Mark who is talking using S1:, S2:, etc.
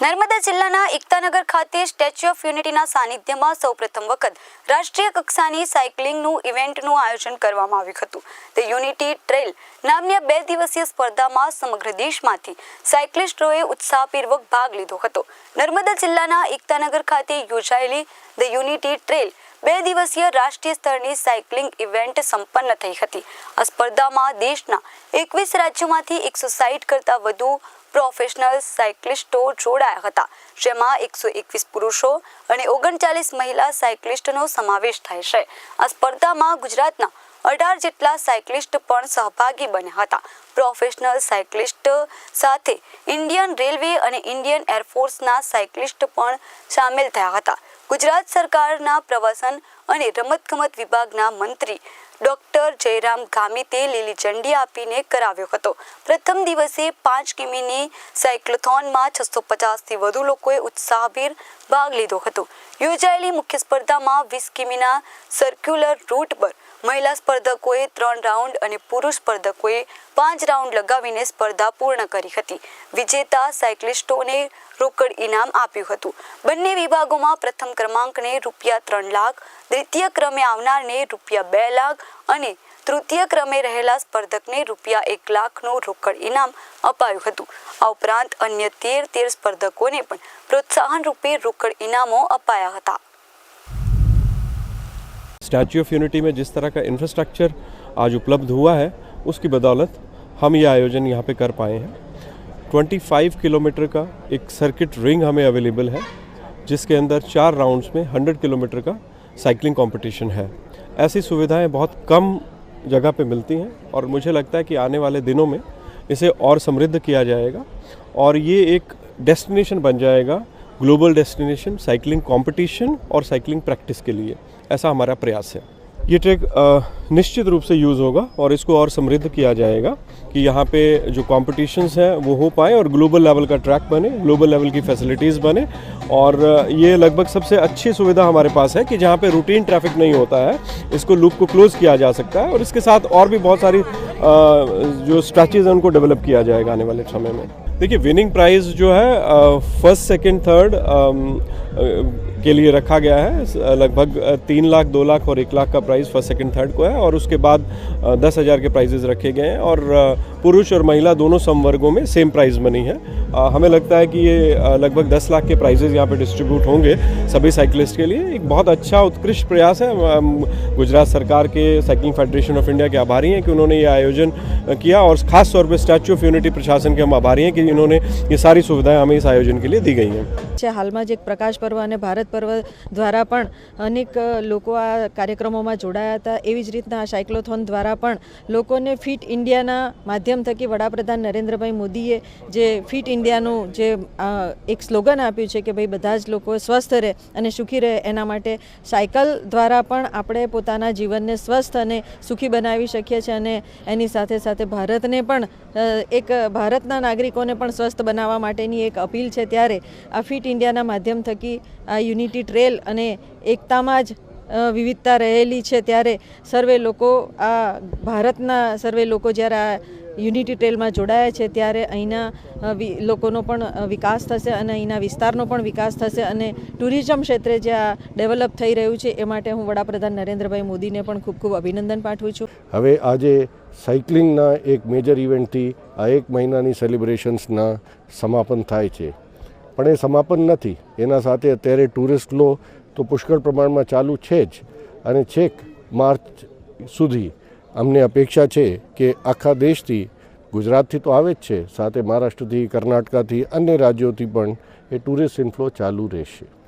S1: નર્મદા જિલ્લાના એકતાનગર ખાતે statue of યુનિટીના સાનિધ્યમાં સૌપ્રથમ વખત રાષ્ટ્રીય કક્ષાની સાયકલિંગનું ઇવેન્ટનું આયોજન કરવામાં આવ્યું હતું. તે યુનિટી ટ્રેલ નામની બે દિવસીય સ્પર્ધામાં સમગ્ર દેશમાંથી સાયકલિસ્ટોએ ઉત્સાહપૂર્વક ભાગ લીધો હતો. નર્મદા જિલ્લાના એકતાનગર ખાતે યોજાયેલી ધ યુનિટી ટ્રેલ બે દિવસીય રાષ્ટ્રીય સ્તરની સાયકલિંગ ઇવેન્ટ સંપન્ન થઈ હતી. આ સ્પર્ધામાં દેશના એકવીસ રાજ્યોમાંથી એકસો સાહીઠ કરતાં વધુ પ્રોફેશનલ સાયકલિસ્ટો જોડાયા હતા, જેમાં એકસો એકવીસ પુરુષો અને ઓગણચાલીસ મહિલા સાયકલિસ્ટનો સમાવેશ થાય છે. આ સ્પર્ધામાં ગુજરાતના અઢાર જેટલા સાયકલિસ્ટ પણ સહભાગી બન્યા હતા. પ્રોફેશનલ સાયકલિસ્ટ સાથે ઇન્ડિયન રેલવે અને ઇન્ડિયન એરફોર્સના સાયકલિસ્ટ પણ સામેલ થયા હતા. ગુજરાત સરકારના પ્રવાસન અને રમતગમત વિભાગના મંત્રી ડોક્ટર જયરામ ગામિતે લીલી ઝંડી આપીને કરાવ્યો હતો. પ્રથમ દિવસે પાંચ કિમીની સાયક્લોથોનમાં છસો પચાસથી વધુ લોકોએ ઉત્સાહભેર ભાગ લીધો હતો. યોજાયેલી મુખ્ય સ્પર્ધામાં વીસ કિમીના સર્ક્યુલર રૂટ પર મહિલા સ્પર્ધકોએ ત્રણ રાઉન્ડ અને પુરુષ સ્પર્ધકોએ પાંચ રાઉન્ડ લગાવીને સ્પર્ધા પૂર્ણ કરી હતી. વિજેતા સાયકલિસ્ટોને રોકડ ઇનામ આપ્યું હતું. બંને વિભાગોમાં પ્રથમ ક્રમાંકને રૂપિયા ત્રણ લાખ, દ્વિતીય ક્રમે આવનારને રૂપિયા બે લાખ અને તૃતીય ક્રમે રહેલા સ્પર્ધકને રૂપિયા એક લાખનું રોકડ ઇનામ અપાયું હતું. આ ઉપરાંત અન્ય તેર તેર સ્પર્ધકોને પણ પ્રોત્સાહન રૂપે રોકડ ઇનામો અપાયા હતા.
S2: स्टैच्यू ऑफ़ यूनिटी में जिस तरह का इंफ्रास्ट्रक्चर आज उपलब्ध हुआ है, उसकी बदौलत हम ये आयोजन यहाँ पे कर पाए हैं। 25 किलोमीटर का एक सर्किट रिंग हमें अवेलेबल है, जिसके अंदर चार राउंड्स में 100 किलोमीटर का साइकिलिंग कंपटीशन है। ऐसी सुविधाएँ बहुत कम जगह पे मिलती हैं और मुझे लगता है कि आने वाले दिनों में इसे और समृद्ध किया जाएगा और ये एक डेस्टिनेशन बन जाएगा ग्लोबल डेस्टिनेशन साइकिलिंग कंपटीशन और साइकिलिंग प्रैक्टिस के लिए। ऐसा हमारा प्रयास है। ये ट्रैक निश्चित रूप से यूज़ होगा और इसको और समृद्ध किया जाएगा कि यहाँ पे जो कॉम्पिटिशन्स हैं, वो हो पाए और ग्लोबल लेवल का ट्रैक बने ग्लोबल लेवल की फैसिलिटीज़ बने और ये लगभग सबसे अच्छी सुविधा हमारे पास है कि जहाँ पे रूटीन ट्रैफ़िक नहीं होता है, इसको लूप को क्लोज़ किया जा सकता है और इसके साथ और भी बहुत सारी जो स्ट्रैचेज हैं, उनको डेवलप किया जाएगा आने वाले समय में। देखिए विनिंग प्राइज़ जो है फ़र्स्ट सेकेंड थर्ड के लिए रखा गया है स- लगभग अ, तीन लाख दो लाख और एक लाख का प्राइस फर्स्ट सेकंड थर्ड को है और उसके बाद अ, दस हज़ार के प्राइजेज रखे गए हैं और अ, पुरुष और महिला दोनों समवर्गों में सेम प्राइस बनी है अ, हमें लगता है कि ये अ, लगभग दस लाख के प्राइजेज यहाँ पे डिस्ट्रीब्यूट होंगे सभी साइकिलिस्ट के लिए एक बहुत अच्छा उत्कृष्ट प्रयास है हम गुजरात सरकार के साइकिलिंग फेडरेशन ऑफ इंडिया के आभारी हैं कि उन्होंने ये आयोजन अ, किया और ख़ास तौर पर स्टैचू ऑफ यूनिटी प्रशासन के हम आभारी हैं कि इन्होंने ये सारी सुविधाएं हमें इस आयोजन के लिए दी गई हैं
S3: છે હાલમાં જ એક પ્રકાશ પર્વ અને ભારત પર્વ દ્વારા પણ અનેક અ, લોકો આ કાર્યક્રમોમાં જોડાયા હતા એવી જ રીતના આ સાયક્લોથોન દ્વારા પણ લોકોને ફિટ ઇન્ડિયાના માધ્યમ થકી વડાપ્રધાન નરેન્દ્રભાઈ મોદીએ જે ફિટ ઇન્ડિયાનું જે એક સ્લોગન આપ્યું છે કે ભાઈ બધા જ લોકો સ્વસ્થ રહે અને સુખી રહે, એના માટે સાયકલ દ્વારા પણ આપણે પોતાના જીવનને સ્વસ્થ અને સુખી બનાવી શકીએ છીએ અને એની સાથે સાથે ભારતને પણ એક ભારતના નાગરિકોને પણ સ્વસ્થ બનાવવા માટેની એક અપીલ છે ત્યારે આ ફિટ ઇન્ડિયાના માધ્યમ થકી આ યુનિટી ટ્રેલ અને એકતામાં જ વિવિધતા રહેલી છે ત્યારે સર્વે લોકો આ ભારતના સર્વે લોકો જ્યારે આ યુનિટી ટ્રેલમાં જોડાયા છે ત્યારે અહીંના લોકોનો પણ વિકાસ થશે અને અહીંના વિસ્તારનો પણ વિકાસ થશે અને ટુરિઝમ ક્ષેત્રે જે આ ડેવલપ થઈ રહ્યું છે એ માટે હું વડાપ્રધાન નરેન્દ્રભાઈ મોદીને પણ ખૂબ ખૂબ અભિનંદન પાઠવું છું.
S4: હવે આજે સાયકલિંગના એક મેજર ઇવેન્ટથી આ એક મહિનાની સેલિબ્રેશન્સના સમાપન થાય છે. પણ એ સમાપન નથી. એના સાથે અત્યારે ટુરિસ્ટ લો તો પુષ્કળ પ્રમાણમાં ચાલુ છે જ. અને છેક માર્ચ સુધી અમને અપેક્ષા છે કે આખા દેશથી, ગુજરાતથી તો આવે જ છે, સાથે મહારાષ્ટ્રથી, કર્ણાટકાથી, અન્ય રાજ્યોથી પણ એ ટુરિસ્ટ ઇન્ફ્લો ચાલુ રહેશે.